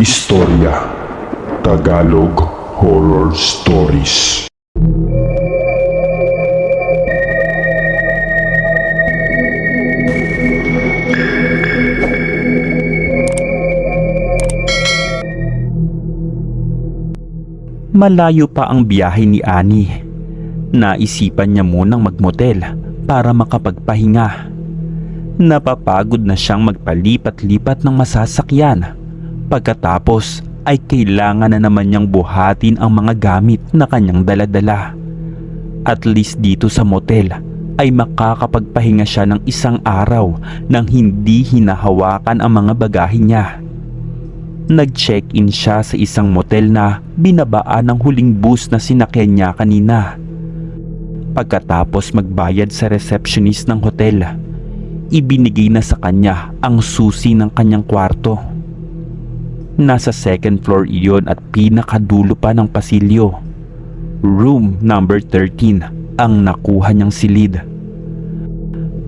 Istorya Tagalog Horror Stories Malayo pa ang biyahe ni Ani. Naisipan niya munang magmotel para makapagpahinga. Napapagod na siyang magpalipat-lipat ng masasakyan. Pagkatapos ay kailangan na naman niyang buhatin ang mga gamit na kanyang daladala. At least dito sa motel ay makakapagpahinga siya ng isang araw nang hindi hinahawakan ang mga bagahe niya. Nag-check-in siya sa isang motel na binabaan ng huling bus na sinakyan niya kanina. Pagkatapos magbayad sa receptionist ng hotel, ibinigay na sa kanya ang susi ng kanyang kwarto. Nasa second floor iyon at pinakadulo pa ng pasilyo. Room number 13 ang nakuha niyang silid.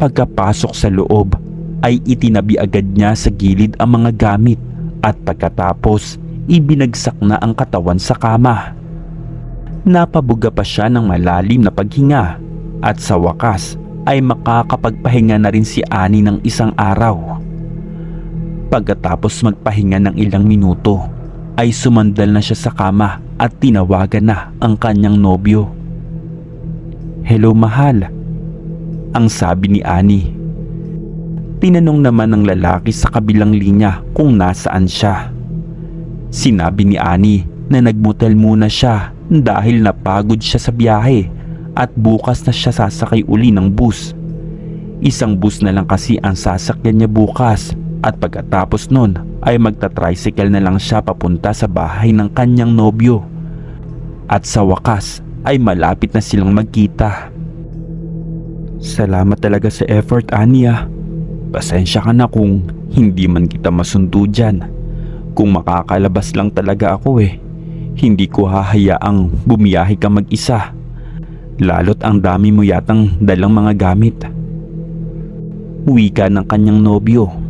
Pagkapasok sa loob ay itinabi agad niya sa gilid ang mga gamit at pagkatapos ibinagsak na ang katawan sa kama. Napabuga pa siya ng malalim na paghinga at sa wakas ay makakapagpahinga na rin si Ani ng isang araw. Pagkatapos magpahinga ng ilang minuto ay sumandal na siya sa kama at tinawagan na ang kanyang nobyo. Hello mahal, ang sabi ni Ani. Tinanong naman ng lalaki sa kabilang linya kung nasaan siya. Sinabi ni Ani na nagmotel muna siya dahil napagod siya sa biyahe at bukas na siya sasakay uli ng bus. Isang bus na lang kasi ang sasakyan niya bukas at pagkatapos nun ay magta-tricycle na lang siya papunta sa bahay ng kanyang nobyo. At sa wakas ay malapit na silang magkita. Salamat talaga sa effort, Anya. Pasensya ka na kung hindi man kita masundo dyan. Kung makakalabas lang talaga ako eh. Hindi ko hahayaang bumiyahe ka mag-isa. Lalo't ang dami mo yatang dalang mga gamit. Wika ng kanyang nobyo.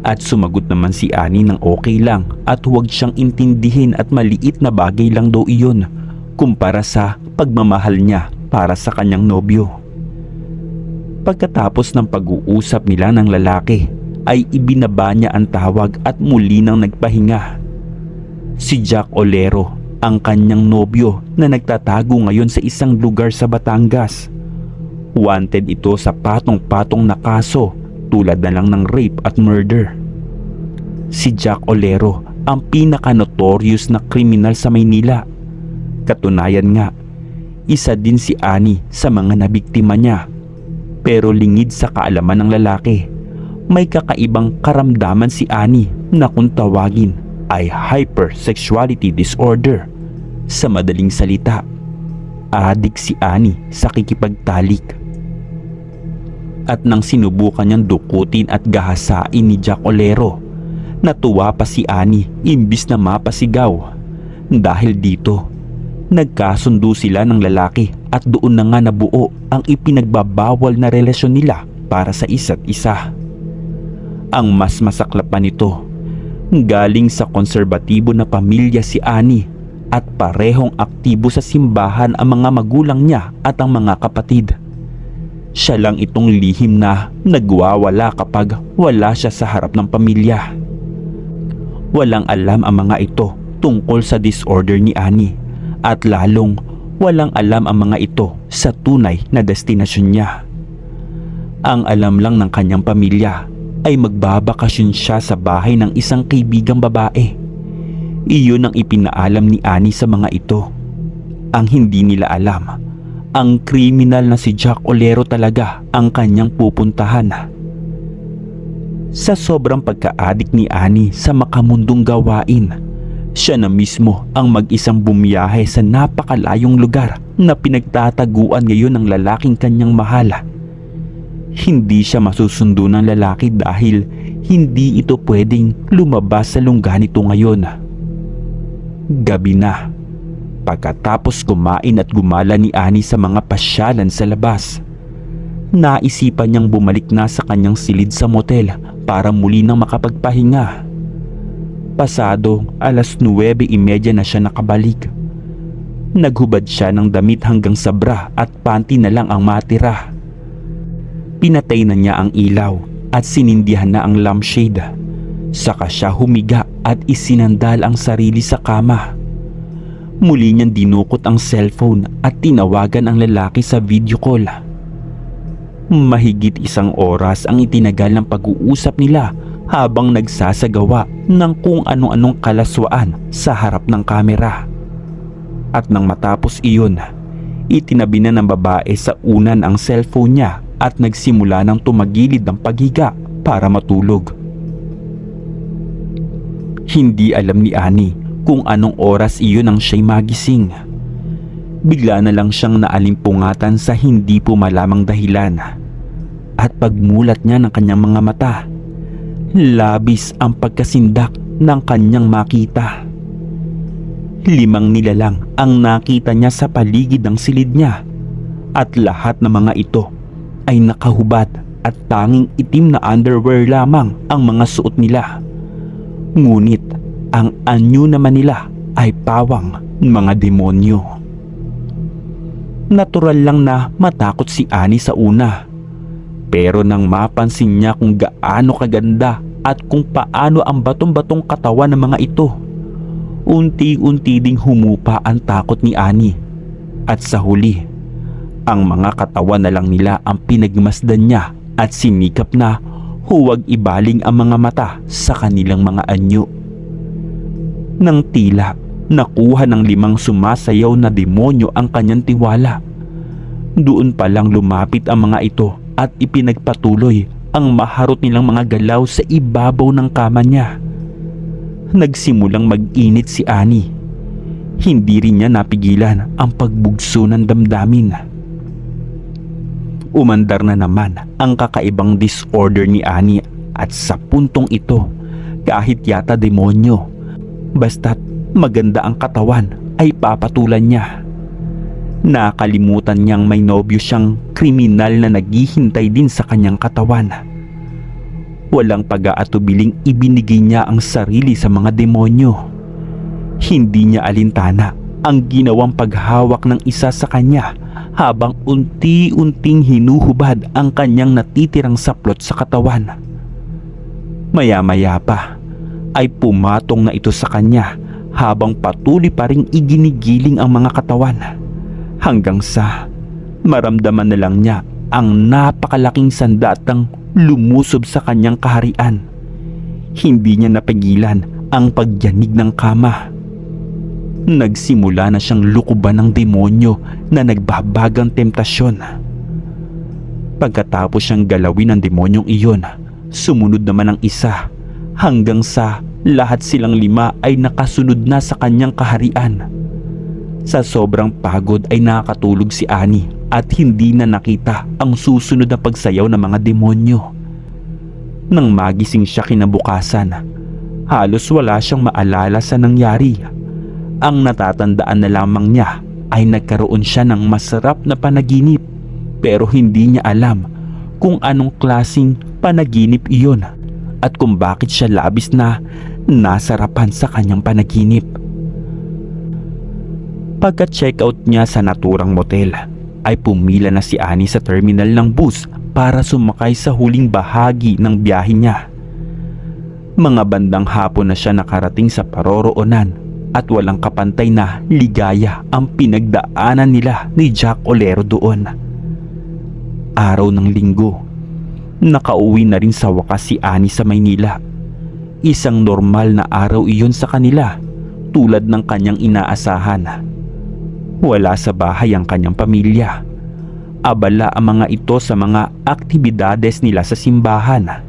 At sumagot naman si Ani ng okay lang at huwag siyang intindihin at maliit na bagay lang daw iyon kumpara sa pagmamahal niya para sa kanyang nobyo. Pagkatapos ng pag-uusap nila ng lalaki ay ibinaba niya ang tawag at muli nang nagpahinga. Si Jack Olero ang kanyang nobyo na nagtatago ngayon sa isang lugar sa Batangas. Wanted ito sa patong-patong na kaso tulad na lang ng rape at murder. Si Jack Olero ang pinaka-notorious na kriminal sa Maynila. Katunayan nga, isa din si Ani sa mga nabiktima niya. Pero lingid sa kaalaman ng lalaki, may kakaibang karamdaman si Ani na kung tawagin ay hypersexuality disorder. Sa madaling salita, adik si Ani sa kikipagtalik. At nang sinubukan niyang dukutin at gahasain ni Jack Olero, natuwa pa si Ani imbis na mapasigaw. Dahil dito, nagkasundo sila ng lalaki at doon na nga nabuo ang ipinagbabawal na relasyon nila para sa isa't isa. Ang mas masaklap pa nito, galing sa konserbatibo na pamilya si Ani at parehong aktibo sa simbahan ang mga magulang niya at ang mga kapatid. Siya lang itong lihim na nagwawala kapag wala siya sa harap ng pamilya. Walang alam ang mga ito tungkol sa disorder ni Ani at lalong walang alam ang mga ito sa tunay na destinasyon niya. Ang alam lang ng kanyang pamilya ay magbabakasyon siya sa bahay ng isang kaibigang babae. Iyon ang ipinaalam ni Ani sa mga ito. Ang hindi nila alam, ang kriminal na si Jack Olero talaga ang kanyang pupuntahan. Sa sobrang pagka-adik ni Ani sa makamundong gawain, siya na mismo ang mag-isang bumiyahe sa napakalayong lugar na pinagtataguan ngayon ng lalaking kanyang mahal. Hindi siya masusundo ng lalaki dahil hindi ito pwedeng lumabas sa lungga nito ngayon. Gabi na. Pagkatapos kumain at gumala ni Ani sa mga pasyalan sa labas, naisipan niyang bumalik na sa kanyang silid sa motel para muli nang makapagpahinga. Pasado alas 9.30 na siya nakabalik. Naghubad siya ng damit hanggang sa bra at panty na lang ang matira. Pinatay na niya ang ilaw at sinindihan na ang lampshade. Saka siya humiga at isinandal ang sarili sa kama. Muli niyang dinukot ang cellphone at tinawagan ang lalaki sa video call. Mahigit isang oras ang itinagal ng pag-uusap nila habang nagsasagawa ng kung ano-anong kalaswaan sa harap ng kamera. At nang matapos iyon, itinabi na ng babae sa unan ang cellphone niya at nagsimula ng tumagilid ng paghiga para matulog. Hindi alam ni Ani kung anong oras iyon ang siya'y magising. Bigla na lang siyang naalimpungatan sa hindi po malamang dahilan. At pagmulat niya ng kanyang mga mata, labis ang pagkasindak ng kanyang makita. Limang nilalang ang nakita niya sa paligid ng silid niya at lahat ng mga ito ay nakahubad at tanging itim na underwear lamang ang mga suot nila. Ngunit ang anyo naman nila ay pawang mga demonyo. Natural lang na matakot si Ani sa una. Pero nang mapansin niya kung gaano kaganda at kung paano ang batong-batong katawan ng mga ito, unti-unti ding humupa ang takot ni Ani. At sa huli, ang mga katawan na lang nila ang pinagmasdan niya at sinikap na huwag ibaling ang mga mata sa kanilang mga anyo. Nang tila nakuha ng limang sumasayaw na demonyo ang kanyang tiwala. Doon pa lang lumapit ang mga ito at ipinagpatuloy ang maharot nilang mga galaw sa ibabaw ng kama niya. Nagsimulang mag-init si Ani. Hindi rin niya napigilan ang pagbugso ng damdamin. Umandar na naman ang kakaibang disorder ni Ani at sa puntong ito, kahit yata demonyo, basta't maganda ang katawan ay papatulan niya. Nakalimutan niyang may nobyo siyang kriminal na naghihintay din sa kanyang katawan. Walang pag-aatubiling ibinigay niya ang sarili sa mga demonyo. Hindi niya alintana ang ginawang paghawak ng isa sa kanya habang unti-unting hinuhubad ang kanyang natitirang saplot sa katawan. Maya-maya pa ay pumatong na ito sa kanya habang patuloy pa ring iginigiling ang mga katawan hanggang sa maramdaman na lang niya ang napakalaking sandatang lumusob sa kanyang kaharian. Hindi niya napigilan ang pagyanig ng kama. Nagsimula na siyang lukuban ng demonyo na nagbabagang temptasyon. Pagkatapos siyang galawin ng demonyong iyon, sumunod naman ang isa hanggang sa lahat silang lima ay nakasunod na sa kanyang kaharian. Sa sobrang pagod ay nakatulog si Ani at hindi na nakita ang susunod na pagsayaw ng mga demonyo. Nang magising siya kinabukasan, halos wala siyang maalala sa nangyari. Ang natatandaan na lamang niya ay nagkaroon siya ng masarap na panaginip pero hindi niya alam kung anong klasing panaginip iyon at kung bakit siya labis na nasarapan sa kanyang panaginip. Pagka-checkout niya sa naturang motel, ay pumila na si Annie sa terminal ng bus para sumakay sa huling bahagi ng biyahe niya. Mga bandang hapon na siya nakarating sa paroroonan at walang kapantay na ligaya ang pinagdaanan nila ni Jack Olero doon. Araw ng linggo, nakauwi na rin sa wakas si Annie sa Maynila. Isang normal na araw iyon sa kanila tulad ng kanyang inaasahan. Wala sa bahay ang kanyang pamilya. Abala ang mga ito sa mga aktibidades nila sa simbahan.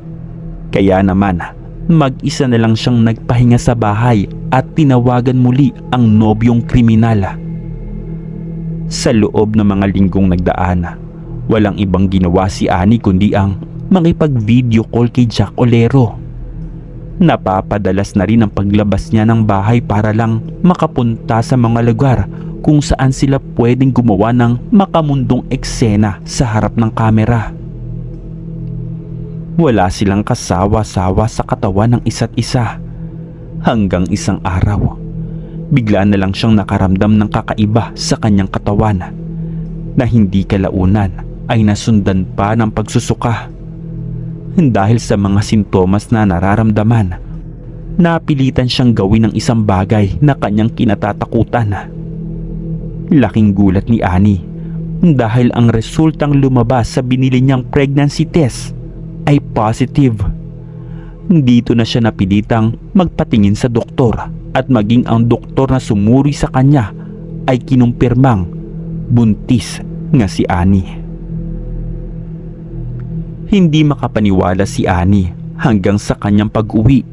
Kaya naman, mag-isa na lang siyang nagpahinga sa bahay at tinawagan muli ang nobyong kriminal. Sa loob ng mga linggong nagdaan, walang ibang ginawa si Ani kundi ang makipag-video call kay Jack Olero. Napapadalas na rin ang paglabas niya ng bahay para lang makapunta sa mga lugar kung saan sila pwedeng gumawa ng makamundong eksena sa harap ng kamera. Wala silang kasawa-sawa sa katawan ng isa't isa. Hanggang isang araw, bigla na lang siyang nakaramdam ng kakaiba sa kanyang katawan na hindi kalaunan ay nasundan pa ng pagsusuka. Dahil sa mga sintomas na nararamdaman, napilitan siyang gawin ng isang bagay na kanyang kinatatakutan. Laking gulat ni Annie dahil ang resultang lumabas sa binili niyang pregnancy test ay positive. Dito na siya napilitang magpatingin sa doktor at maging ang doktor na sumuri sa kanya ay kinumpirmang buntis nga si Annie. Hindi makapaniwala si Annie hanggang sa kanyang pag-uwi.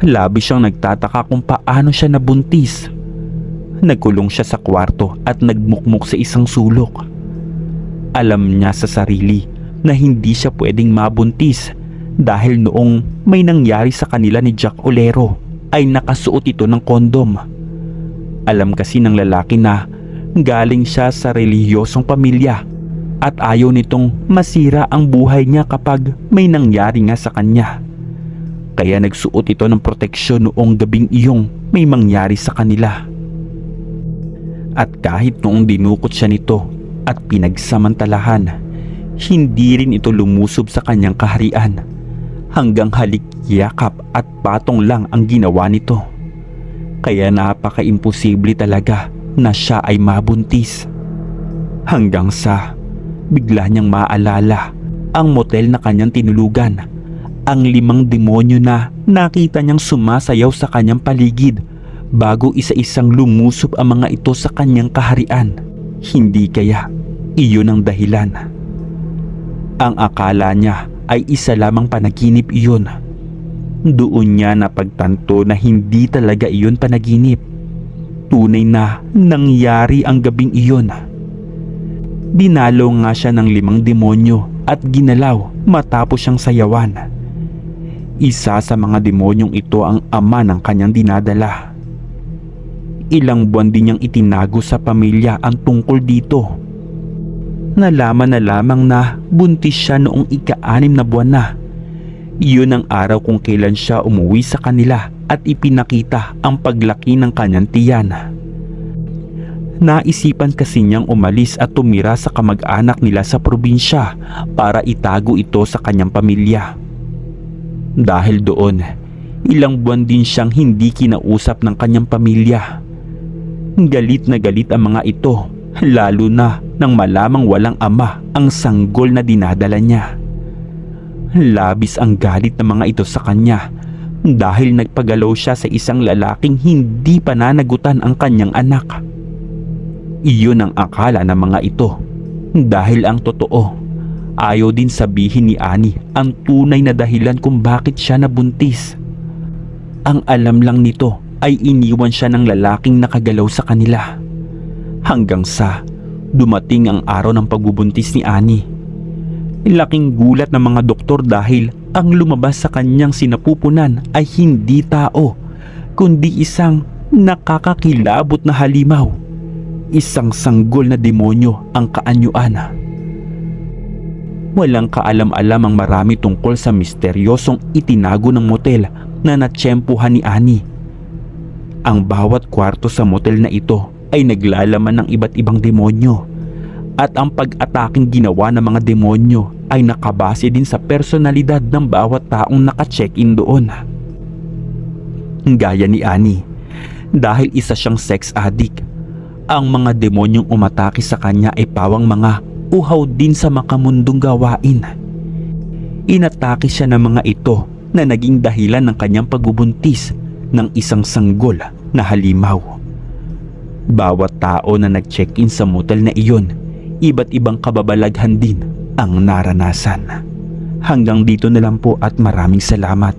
Labi siyang nagtataka kung paano siya nabuntis. Nagkulong siya sa kwarto at nagmukmuk sa isang sulok. Alam niya sa sarili na hindi siya pwedeng mabuntis dahil noong may nangyari sa kanila ni Jack Olero ay nakasuot ito ng kondom. Alam kasi ng lalaki na galing siya sa relihiyosong pamilya at ayaw nitong masira ang buhay niya kapag may nangyari nga sa kanya. Kaya nagsuot ito ng proteksyon noong gabing iyong may mangyari sa kanila. At kahit noong dinukot siya nito at pinagsamantalahan, hindi rin ito lumusob sa kanyang kaharian hanggang halik yakap at patong lang ang ginawa nito. Kaya napaka-imposible talaga na siya ay mabuntis. Hanggang sa bigla niyang maalala ang motel na kanyang tinulugan. Ang limang demonyo na nakita niyang sumasayaw sa kanyang paligid bago isa-isang lumusob ang mga ito sa kanyang kaharian. Hindi kaya iyon ang dahilan. Ang akala niya ay isa lamang panaginip iyon. Doon niya napagtanto na hindi talaga iyon panaginip. Tunay na nangyari ang gabing iyon. Dinalo nga siya ng limang demonyo at ginalaw matapos siyang sayawan. Isa sa mga demonyong ito ang ama ng kanyang dinadala. Ilang buwan din niyang itinago sa pamilya ang tungkol dito. Nalaman na lamang na buntis siya noong ika-anim na buwan na. Iyon ang araw kung kailan siya umuwi sa kanila at ipinakita ang paglaki ng kanyang tiyan. Naisipan kasi niyang umalis at tumira sa kamag-anak nila sa probinsya para itago ito sa kanyang pamilya. Dahil doon, ilang buwan din siyang hindi kinausap ng kanyang pamilya. Galit na galit ang mga ito, lalo na nang malamang walang ama ang sanggol na dinadala niya. Labis ang galit ng mga ito sa kanya dahil nagpagalaw siya sa isang lalaking hindi pa nanagutan ang kanyang anak. Iyon ang akala ng mga ito dahil ang totoo ayaw din sabihin ni Ani ang tunay na dahilan kung bakit siya nabuntis. Ang alam lang nito ay iniwan siya ng lalaking nakagalaw sa kanila. Hanggang sa dumating ang araw ng pagbubuntis ni Ani. Laking gulat ng mga doktor dahil ang lumabas sa kanyang sinapupunan ay hindi tao, kundi isang nakakakilabot na halimaw. Isang sanggol na demonyo ang kaanyuan. Walang kaalam-alam ang marami tungkol sa misteryosong itinago ng motel na natsyempuhan ni Ani. Ang bawat kwarto sa motel na ito ay naglalaman ng iba't ibang demonyo at ang pag-ataking ginawa ng mga demonyo ay nakabase din sa personalidad ng bawat taong naka-check-in doon. Gaya ni Ani, dahil isa siyang sex addict, ang mga demonyong umatake sa kanya ay pawang mga uhaw din sa makamundong gawain. Inatake siya ng mga ito na naging dahilan ng kanyang pagbubuntis ng isang sanggol na halimaw. Bawat tao na nag-check-in sa motel na iyon, iba't ibang kababalaghan din ang naranasan. Hanggang dito na lang po at maraming salamat.